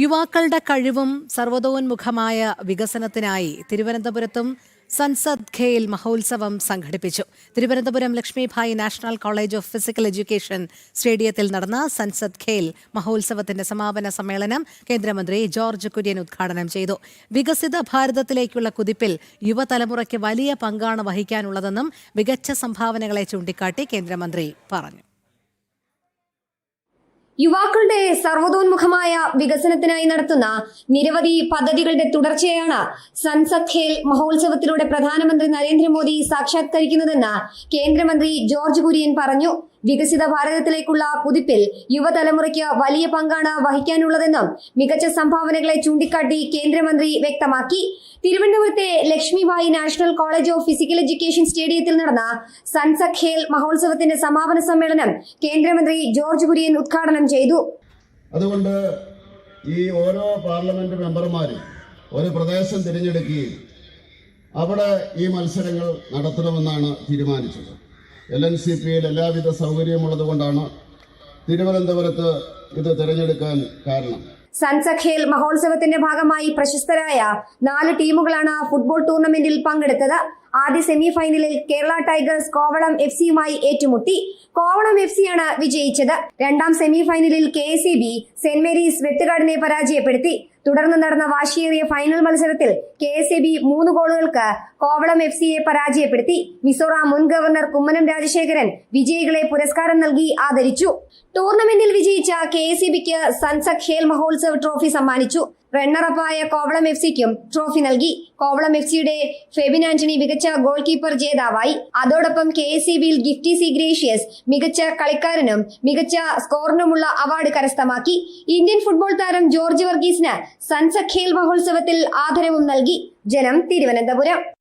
യുവാക്കളുടെ കഴിവും സർവതോന്മുഖമായ വികസനത്തിനായി തിരുവനന്തപുരത്തും സൻസദ് ഖേൽ മഹോത്സവം സംഘടിപ്പിച്ചു. Thiruvananthapuram Lakshmibai national college of physical education സ്റ്റേഡിയത്തിൽ നടന്ന സൻസദ് ഖേൽ മഹോത്സവത്തിന്റെ സമാപന സമ്മേളനം കേന്ദ്രമന്ത്രി ജോർജ് കുര്യൻ ഉദ്ഘാടനം ചെയ്തു. വികസിത ഭാരതത്തിലേക്കുള്ള കുതിപ്പിൽ യുവതലമുറയ്ക്ക് വലിയ പങ്കാണ് വഹിക്കാനുള്ളതെന്നും മികച്ച സംഭാവനകളെ ചൂണ്ടിക്കാട്ടി കേന്ദ്രമന്ത്രി പറഞ്ഞു. യുവാക്കളുടെ സർവതോന്മുഖമായ വികസനത്തിനായി നടത്തുന്ന നിരവധി പദ്ധതികളുടെ തുടർച്ചയാണ് സൻസദ് ഖേൽ മഹോത്സവത്തിലൂടെ പ്രധാനമന്ത്രി നരേന്ദ്രമോദി സാക്ഷാത്കരിക്കുന്നതെന്ന് കേന്ദ്രമന്ത്രി ജോർജ് കുര്യൻ പറഞ്ഞു. വികസിത ഭാരതത്തിലേക്കുള്ള കുതിപ്പിൽ യുവതലമുറയ്ക്ക് വലിയ പങ്കാണ് വഹിക്കാനുള്ളതെന്നും മികച്ച സംഭാവനകളെ ചൂണ്ടിക്കാട്ടി കേന്ദ്രമന്ത്രി വ്യക്തമാക്കി. തിരുവനന്തപുരത്തെ Lakshmibai national college of physical education സ്റ്റേഡിയത്തിൽ നടന്ന സൻസഖേൽ മഹോത്സവത്തിന്റെ സമാപന സമ്മേളനം കേന്ദ്രമന്ത്രി ജോർജ് കുര്യൻ ഉദ്ഘാടനം ചെയ്തു. അതുകൊണ്ട് ഈ ഓരോ പാർലമെന്റ് മെമ്പർമാരും ഒരു പ്രദേശം തിരഞ്ഞെടുക്കുകയും അവിടെ ഈ മത്സരങ്ങൾ നടത്തണമെന്നാണ് തീരുമാനിച്ചത്. എൽ എൻ സി പിയിൽ എല്ലാവിധ സൗകര്യമുള്ളതുകൊണ്ടാണ് തിരുവനന്തപുരത്ത് ഇത് തിരഞ്ഞെടുക്കാൻ കാരണം. സൺസഖേൽ മഹോത്സവത്തിന്റെ ഭാഗമായി പ്രശസ്തരായ നാല് ടീമുകളാണ് ഫുട്ബോൾ ടൂർണമെന്റിൽ പങ്കെടുത്തത്. ആദ്യ സെമി ഫൈനലിൽ കേരള ടൈഗേഴ്സ് കോവളം എഫ് സിയുമായി ഏറ്റുമുട്ടി. കോവളം എഫ് സിയാണ് വിജയിച്ചത്. രണ്ടാം സെമി ഫൈനലിൽ K C B saint Mary's വെട്ടുകാടിനെ പരാജയപ്പെടുത്തി. തുടർന്ന് നടന്ന വാശിയേറിയ ഫൈനൽ മത്സരത്തിൽ കെ എസ് എ ബി മൂന്ന് ഗോളുകൾക്ക് കോവളം എഫ് സിയെ പരാജയപ്പെടുത്തി. മിസോറാം മുൻ ഗവർണർ കുമ്മനം രാജശേഖരൻ വിജയികളെ പുരസ്കാരം നൽകി ആദരിച്ചു. ടൂർണമെന്റിൽ വിജയിച്ച കെ എസ് ഇ ബിക്ക് സൻസക് ഖേൽ മഹോത്സവ് ട്രോഫി സമ്മാനിച്ചു. റണ്ണറപ്പായ കോവളം എഫ് സിക്കും ട്രോഫി നൽകി. കോവളം എഫ് സിയുടെ ഫെബിൻ ആന്റണി മികച്ച ഗോൾ കീപ്പർ ജേതാവായി. അതോടൊപ്പം കെ എസ് ബിയിൽ ഗിഫ്റ്റി സി ഗ്രേഷ്യസ് മികച്ച കളിക്കാരനും മികച്ച സ്കോറിനുമുള്ള അവാർഡ് കരസ്ഥമാക്കി. ഇന്ത്യൻ ഫുട്ബോൾ താരം ജോർജ് വർഗീസിന് സൻസഖേൽ മഹോത്സവത്തിൽ ആദരവും നൽകി. ജനം തിരുവനന്തപുരം.